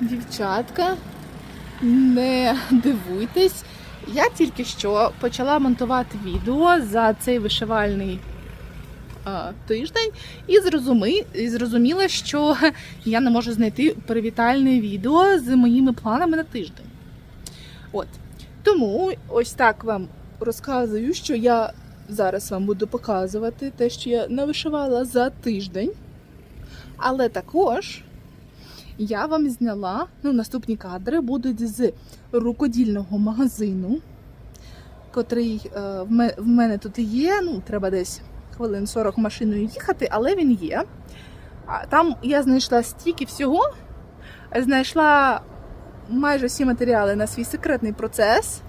Дівчатка, не дивуйтесь. Я тільки що почала монтувати відео за цей вишивальний а, тиждень і, зрозуми, і зрозуміла, що я не можу знайти привітальне відео з моїми планами на тиждень. От. Тому ось так вам розказую, що я зараз вам буду показувати те, що я навишивала за тиждень. Але також я вам зняла ну, наступні кадри будуть з рукодільного магазину, котрий е, в мене тут є. Ну, треба десь хвилин 40 машиною їхати, але він є. Там я знайшла стільки всього, знайшла майже всі матеріали на свій секретний процес,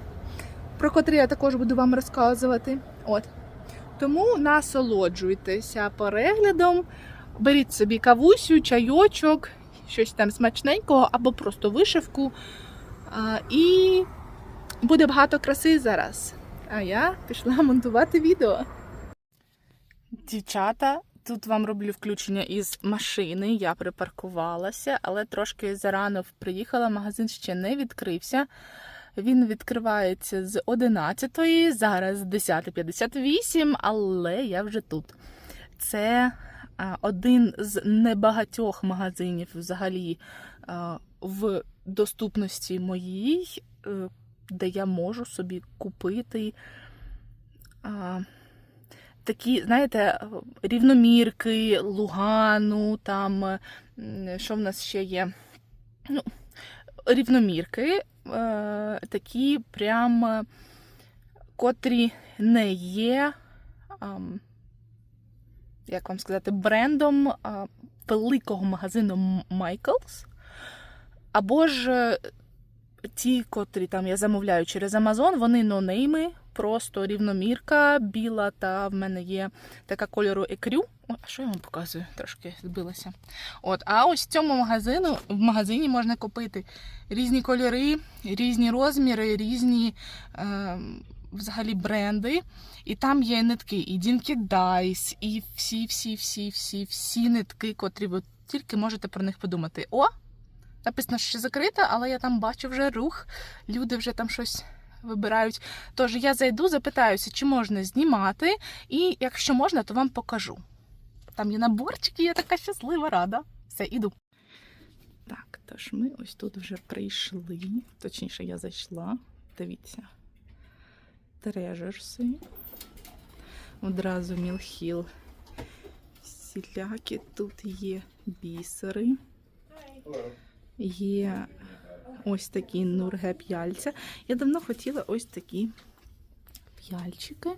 про котрий я також буду вам розказувати. От. Тому насолоджуйтеся переглядом, беріть собі кавусю, чайочок, щось там смачненького або просто вишивку. І буде багато краси зараз. А я пішла монтувати відео. Дівчата, тут вам роблю включення із машини. Я припаркувалася, але трошки зарано приїхала. Магазин ще не відкрився. Він відкривається з 11-ї, зараз 10.58, але я вже тут. Це один з небагатьох магазинів взагалі в доступності моїй, е, де я можу собі купити такі, знаєте, рівномірки, лугану, там, що в нас ще є? Ну, рівномірки, е, такі прям, котрі не є. Як вам сказати, брендом великого магазину Michaels. Або ж е, ті, котрі там я замовляю через Amazon, вони нонейми, просто рівномірка, біла, та в мене є така кольору екрю. А що я вам показую? Трошки збилася. От, а ось в цьому магазину, в магазині можна купити різні кольори, різні розміри, різні е, взагалі бренди. І там є нитки, і Дінкі Дайс, і всі, всі, всі, всі, всі нитки, котрі ви тільки можете про них подумати. О! Написано, що закрита, але я там бачу вже рух. Люди вже там щось вибирають. Тож я зайду, запитаюся, чи можна знімати, і якщо можна, то вам покажу. Там є наборчики, я така щаслива, рада. Все, іду. Так, тож ми ось тут вже прийшли. Точніше, я зайшла. Дивіться. Трежерси. Одразу мілхіл. Всілякі тут є бісери. Є ось такі нурге п'яльця. Я давно хотіла ось такі п'яльчики.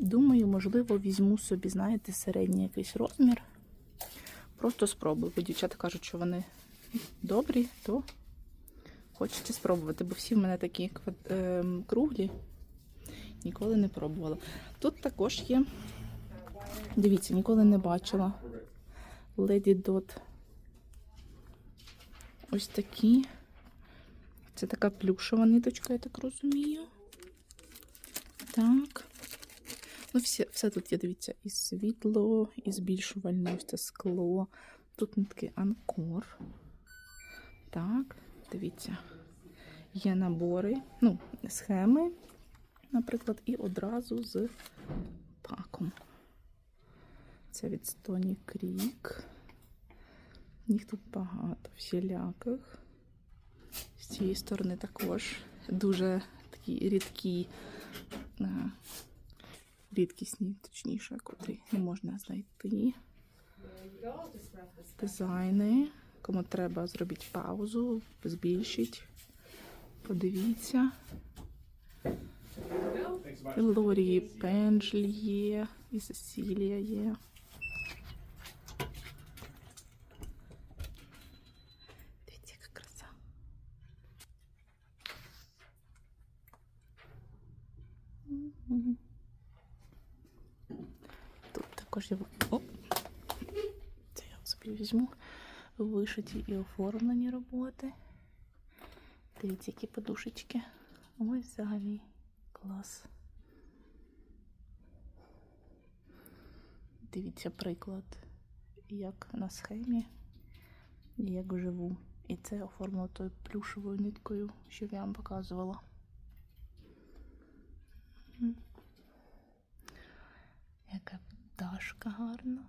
Думаю, можливо, візьму собі, знаєте, середній якийсь розмір. Просто спробую. Бо дівчата кажуть, що вони добрі, то хочеться спробувати, бо всі в мене такі ем, круглі. Ніколи не пробувала. Тут також є. Дивіться, ніколи не бачила. Lady Dot. Ось такі. Це така плюшева ниточка, я так розумію. Так. Ну, все, все тут є, дивіться, і світло, і збільшувальне ось це скло. Тут нитки анкор. Так, дивіться. Є набори, ну, схеми, наприклад, і одразу з паком. Це від Стоні Крік. Їх тут багато всіляких. З цієї сторони також дуже такі рідкі, е, рідкісні, точніше, котрі не можна знайти. Дизайни. Кому треба, зробіть паузу, збільшіть. Подивіться. Лорії Пенджлі є, і Сесілія є. Дивіться, яка краса. Тут також є. О! Це я собі візьму. Вишиті і оформлені роботи. Дивіться, які подушечки. Ось взагалі клас. Дивіться приклад, як на схемі, як вживу. І це оформило тою плюшевою ниткою, що я вам показувала. Яка пташка гарна.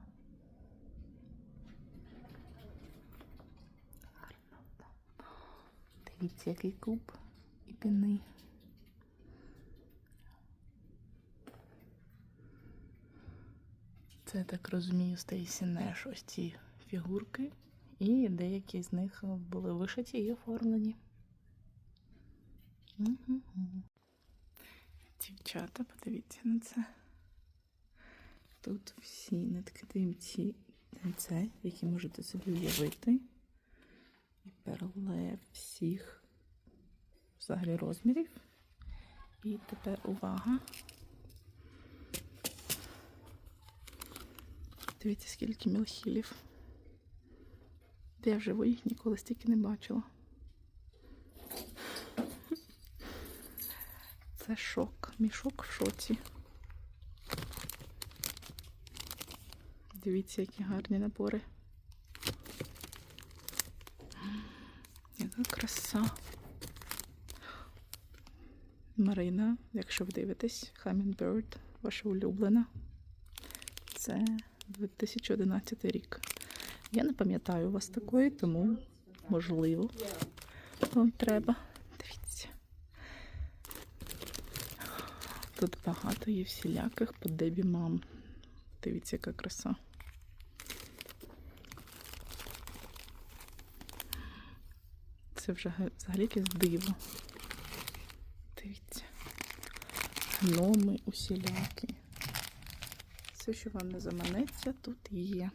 Дивіться, який куб і піни. Це так розумію, Стейсі Неш ось ці фігурки. І деякі з них були вишиті і оформлені. Мгм. Дівчата, подивіться на це. Тут всі нитки ці це, які можете собі уявити. Перле всіх взагалі розмірів. І тепер увага. Дивіться, скільки мілхілів. Я вживу їх ніколи стільки не бачила. Це шок. Мішок в шоці. Дивіться, які гарні набори. Краса. Марина, якщо ви дивитесь, Hummingbird, ваша улюблена. Це 2011 рік. Я не пам'ятаю вас такої, тому можливо вам треба. Дивіться. Тут багато є всіляких по дебі мам. Дивіться, яка краса. Це вже га- взагалі якесь диво. Дивіться. Гноми усілякі. Все, що вам не заманеться, тут є.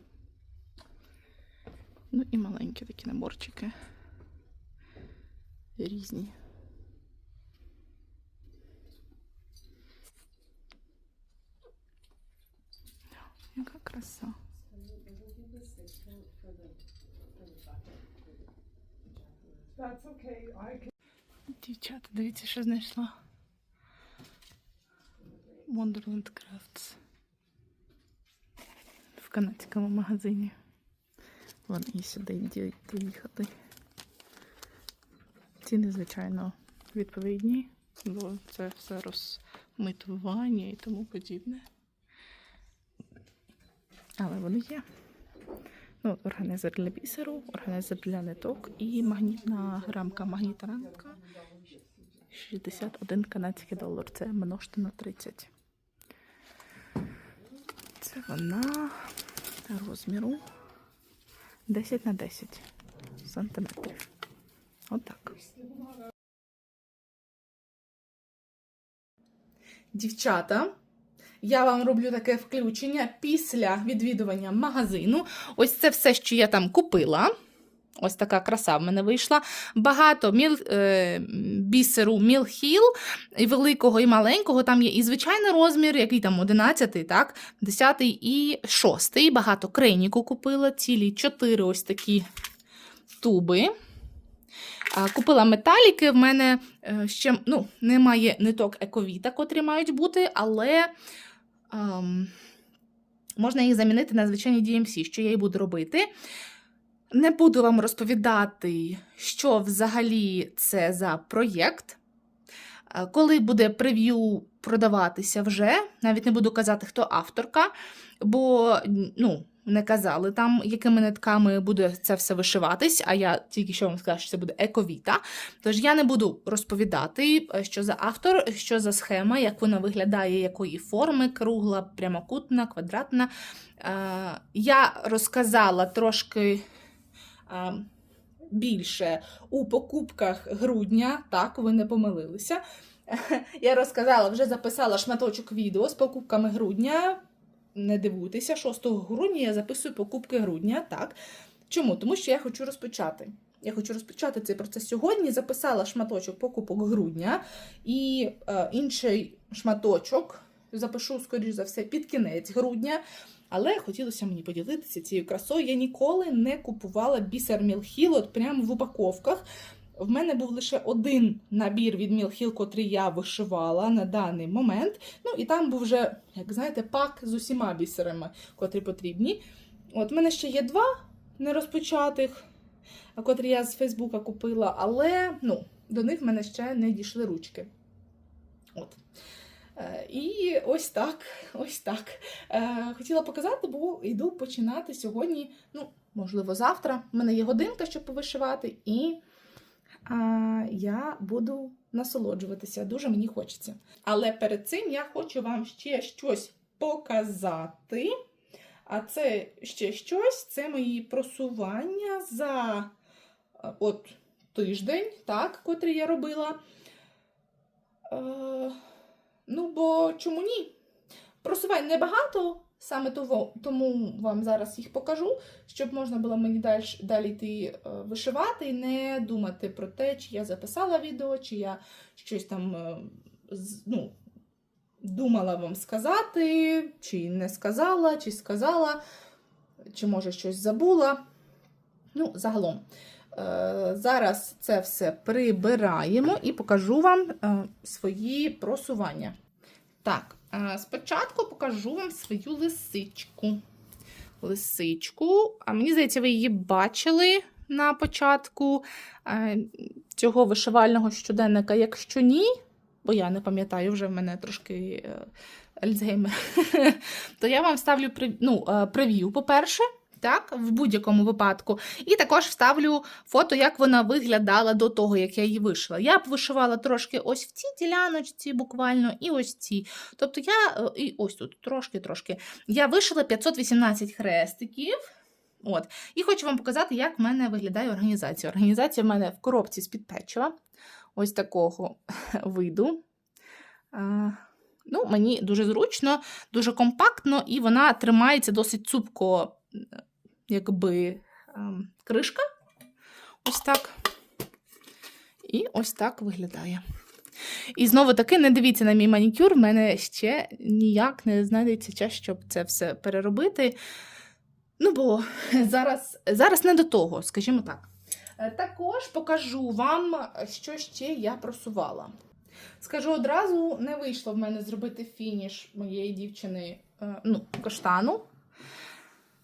Ну і маленькі такі наборчики. Різні. Яка краса. Okay. Can. Дівчата, дивіться, що знайшла. Wonderland Crafts. В канадському магазині. Вони і сюди доїхати. Ціни, звичайно, відповідні, бо це все розмитування і тому подібне. Але вони є. Ну, органайзер для бісеру, органайзер для ниток і магнітна рамка. Магнітна рамка 61 канадський долар. Це множте на 30. Це вона розміру 10 на 10 сантиметрів. Отак. Дівчата, я вам роблю таке включення після відвідування магазину. Ось це все, що я там купила. Ось така краса в мене вийшла. Багато міл, е, бісеру мілхіл, і великого, і маленького. Там є і звичайний розмір, який там 11, так, 10 і 6. Багато крейніку купила, цілі 4 ось такі туби. Купила металіки. В мене е, ще ну, немає ниток ековіта, котрі мають бути, але можна їх замінити на звичайні DMC, що я і буду робити. Не буду вам розповідати, що взагалі це за проєкт. Е, Коли буде прев'ю продаватися вже, навіть не буду казати, хто авторка, бо ну, не казали там, якими нитками буде це все вишиватись, а я тільки що вам сказала, що це буде ековіта. Тож я не буду розповідати, е, що за автор, що за схема, як вона виглядає, якої форми, кругла, прямокутна, квадратна. Е, Я розказала трошки е, більше у покупках грудня, так, ви не помилилися. Я розказала, вже записала шматочок відео з покупками грудня. Не дивуйтеся, 6 грудня я записую покупки грудня. Так. Чому? Тому що я хочу розпочати. Я хочу розпочати цей процес сьогодні. Записала шматочок покупок грудня і е, інший шматочок запишу, скоріш за все, під кінець грудня. Але хотілося мені поділитися цією красою. Я ніколи не купувала бісер Мілхіл от прямо в упаковках. В мене був лише один набір від Мілхіл, котрий я вишивала на даний момент. Ну і там був вже, як знаєте, пак з усіма бісерами, котрі потрібні. От в мене ще є два нерозпочатих. котрі я з Фейсбука купила, але ну, до них в мене ще не дійшли ручки. От. Е, І ось так, ось так. Е, Хотіла показати, бо йду починати сьогодні, ну, можливо, завтра. У мене є годинка, щоб повишивати, і я буду насолоджуватися. Дуже мені хочеться. Але перед цим я хочу вам ще щось показати. А це ще щось, це мої просування за е, от тиждень, так, котрий я робила. Е, ну, бо чому ні? Просувань небагато, саме тому вам зараз їх покажу, щоб можна було мені далі, далі йти е, вишивати і не думати про те, чи я записала відео, чи я щось там е, ну, думала вам сказати, чи не сказала, чи сказала, чи може щось забула. Ну, загалом. Е, Зараз це все прибираємо і покажу вам свої просування. Так, спочатку покажу вам свою лисичку. Лисичку. А мені здається, ви її бачили на початку е, цього вишивального щоденника. Якщо ні, бо я не пам'ятаю, вже в мене трошки е, Альцгеймер, то я вам ставлю ну, е, прев'ю, по-перше. Так, в будь-якому випадку. І також вставлю фото, як вона виглядала до того, як я її вишила. Я б вишивала трошки ось в цій діляночці, буквально, і ось цій. Тобто я, е, і ось тут трошки-трошки. Я вишила 518 хрестиків. От. І хочу вам показати, як в мене виглядає організація. Організація в мене в коробці з-під печива. Ось такого виду. Ну, мені дуже зручно, дуже компактно, і вона тримається досить цупко, якби ем, кришка. Ось так. І ось так виглядає. І знову таки, не дивіться на мій манікюр, в мене ще ніяк не знайдеться час, щоб це все переробити. Ну, бо зараз, зараз не до того, скажімо так. Е, Також покажу вам, що ще я просувала. Скажу одразу, не вийшло в мене зробити фініш моєї дівчини е, ну, каштану,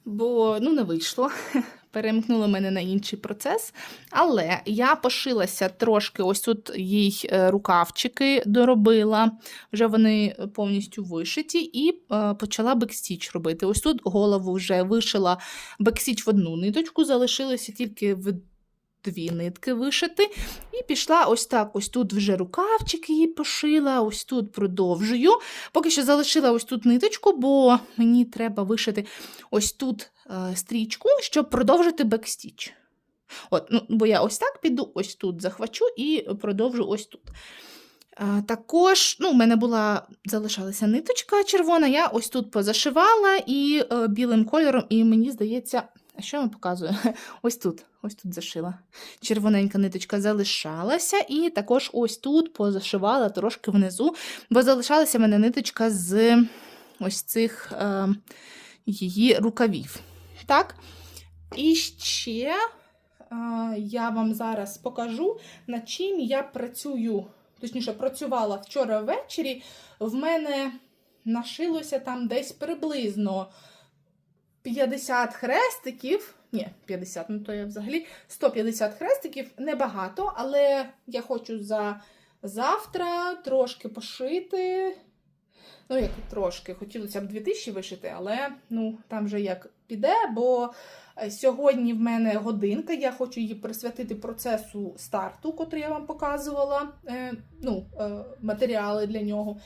бо ну, не вийшло. Перемкнуло мене на інший процес. Але я пошилася трошки, ось тут їй е, рукавчики доробила, вже вони повністю вишиті, і е, почала бекстіч робити. Ось тут голову вже вишила бекстіч в одну ниточку, залишилося тільки в дві нитки вишити. І пішла ось так. Ось тут вже рукавчики її пошила, ось тут продовжую. Поки що залишила ось тут ниточку, бо мені треба вишити ось тут е, стрічку, щоб продовжити бекстіч. От, ну, бо я ось так піду, ось тут захвачу і продовжу ось тут. А, також ну, в мене була залишалася ниточка червона, я ось тут позашивала і е, білим кольором, і мені здається, а що я вам показую? Ось тут, ось тут зашила. Червоненька ниточка залишалася, і також ось тут позашивала трошки внизу, бо залишалася в мене ниточка з ось цих е, її рукавів. Так? І ще е, я вам зараз покажу, над чим я працюю, точніше, працювала вчора ввечері. В мене нашилося там десь приблизно 50 хрестиків. Ні, 50, ну то я взагалі 150 хрестиків небагато, але я хочу за завтра трошки пошити. Ну, як трошки, хотілося б 2000 вишити, але ну, там вже як піде, бо е, сьогодні в мене годинка, я хочу її присвятити процесу старту, котрий я вам показувала, е, ну, е, матеріали для нього.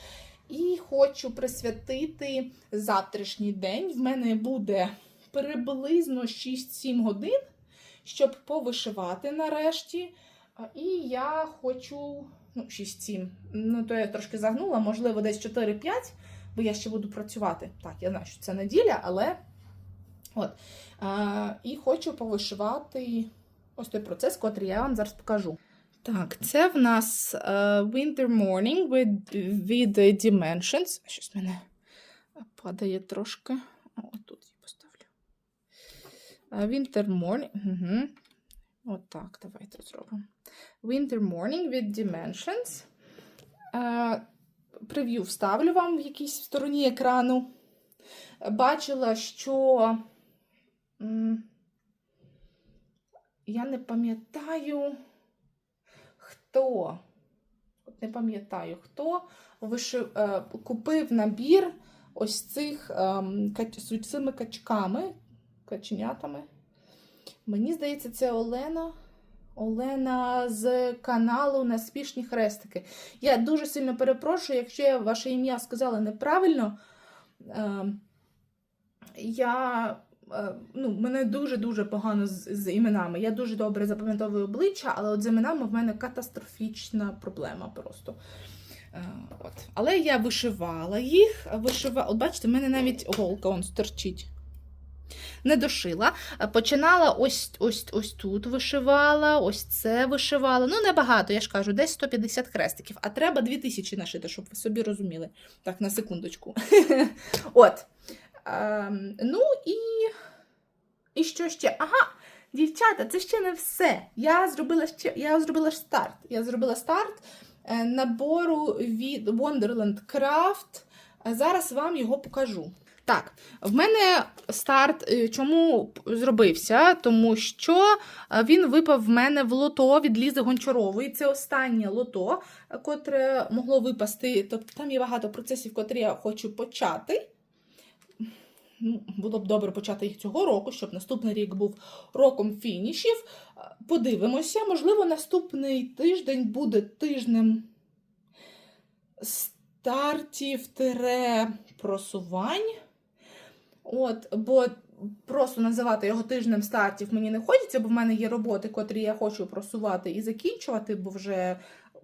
І хочу присвятити завтрашній день. В мене буде приблизно 6-7 годин, щоб повишивати нарешті. І я хочу. Ну, 6-7. Ну, то я трошки загнула, можливо, десь 4-5, бо я ще буду працювати. Так, я знаю, що це неділя, але. От. А, і хочу повишивати ось той процес, котрий я вам зараз покажу. Так, це в нас е, Winter Morning with the Dimensions. Щось мене падає трошки. О, тут я поставлю. Е, Winter Morning. Угу. Отак, давайте зробимо. Winter Morning with Dimensions. Е, Прев'ю вставлю вам в якійсь стороні екрану. Бачила, що я не пам'ятаю, хто. Не пам'ятаю, хто вишив, е, купив набір ось цих ем, кач, з цими качками, каченятами. Мені здається, це Олена. Олена з каналу Наспішні хрестики. Я дуже сильно перепрошую, якщо я ваше ім'я сказала неправильно. Е, я, е, ну, мене дуже-дуже погано з, з іменами. Я дуже добре запам'ятовую обличчя, але от з іменами в мене катастрофічна проблема просто. Е, от. Але я вишивала їх. Вишива... От бачите, в мене навіть голка он стерчить. Не дошила. Е, Починала ось, ось, ось тут вишивала, ось це вишивала. Ну, небагато, я ж кажу, десь 150 хрестиків. А треба 2000 нашити, щоб ви собі розуміли. Так, на секундочку. От. Ем, ну і. І що ще? Ага, дівчата, це ще не все. Я зробила ще я зробила старт. Я зробила старт е, набору від Wonderland Craft. Е, Зараз вам його покажу. Так, в мене старт е, чому зробився? Тому що він випав в мене в лото від Лізи Гончарової. Це останнє лото, котре могло випасти. Тобто там є багато процесів, котрі я хочу почати. Ну, Було б добре почати їх цього року, щоб наступний рік був роком фінішів. Подивимося, можливо, наступний тиждень буде тижнем стартів тире просувань. От, бо просто називати його тижнем стартів мені не хочеться, бо в мене є роботи, котрі я хочу просувати і закінчувати, бо вже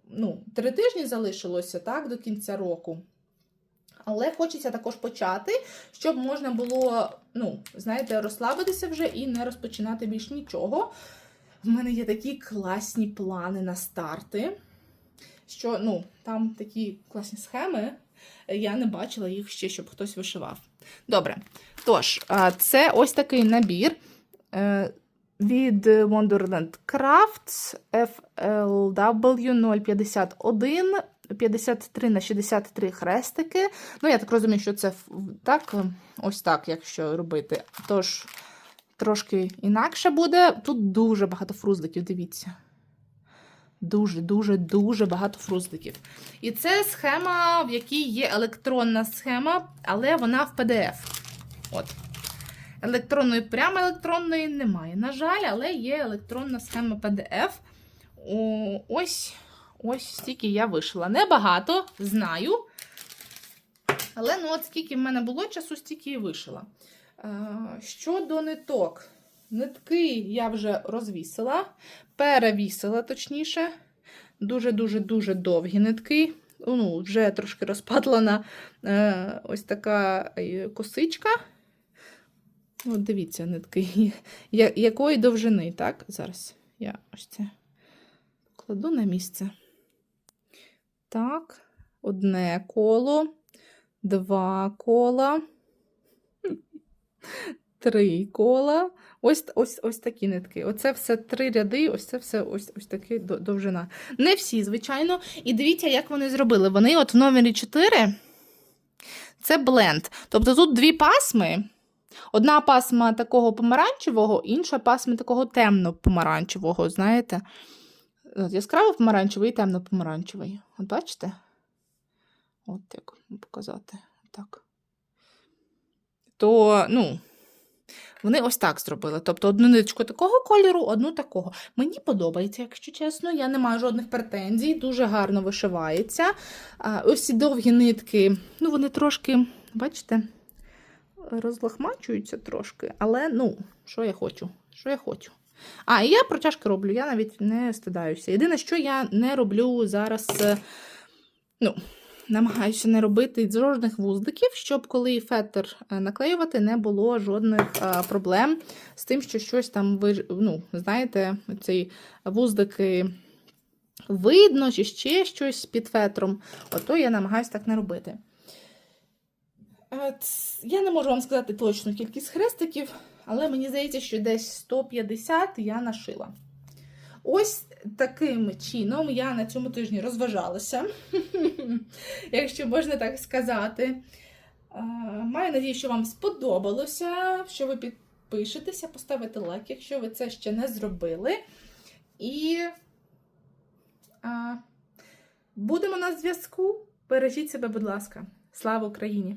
ну, три тижні залишилося так, до кінця року. Але хочеться також почати, щоб можна було, ну, знаєте, розслабитися вже і не розпочинати більш нічого. В мене є такі класні плани на старти, що ну, там такі класні схеми. Я не бачила їх ще, щоб хтось вишивав. Добре. Тож, це ось такий набір е, від Wonderland Crafts FLW 051 53 на 63 хрестики. Ну, я так розумію, що це так, ось так, якщо робити. Тож, трошки інакше буде. Тут дуже багато фрузликів, дивіться. Дуже, дуже, дуже багато фрузликів. І це схема, в якій є електронна схема, але вона в PDF. От. Електронної, прямо електронної немає. На жаль, але є електронна схема PDF. О, ось, ось стільки я вишила. Небагато, знаю. Але ну, от скільки в мене було часу, стільки і вишила. Е, щодо ниток. Нитки я вже розвісила, перевісила, точніше. Дуже-дуже-дуже довгі нитки. Ну, вже трошки розпатлана е, ось така е, косичка. От дивіться, нитки. Якої довжини, так? Зараз я ось це кладу на місце. Так, одне коло, два кола, три кола. Ось, ось, ось такі нитки. Оце все три ряди, ось це все ось, ось таки довжина. Не всі, звичайно. І дивіться, як вони зробили. Вони от в номері 4 це бленд. Тобто тут дві пасми. Одна пасма такого помаранчевого, інша пасма такого темно-помаранчевого, знаєте? От яскраво помаранчевий і темно-помаранчевий. От бачите? От як показати. Так. То, ну, вони ось так зробили. Тобто одну ниточку такого кольору, одну такого. Мені подобається, якщо чесно. Я не маю жодних претензій, дуже гарно вишивається. А, ось ці довгі нитки, ну, вони трошки, бачите, розлахмачуються трошки, але ну, що я хочу? Що я хочу? А, і я протяжки роблю, я навіть не стидаюся. Єдине, що я не роблю зараз, е, ну, намагаюся не робити жодних вуздиків, щоб коли фетр е, наклеювати, не було жодних е, проблем з тим, що щось там, ви, ну, знаєте, ці вуздики видно, чи ще щось під фетром. Ото я намагаюся так не робити. Я не можу вам сказати точну кількість хрестиків, але мені здається, що десь 150 я нашила. Ось таким чином я на цьому тижні розважалася, якщо можна так сказати. Е, Маю надію, що вам сподобалося, що ви підпишетеся, поставите лайк, якщо ви це ще не зробили. І а, будемо на зв'язку. Бережіть себе, будь ласка. Слава Україні!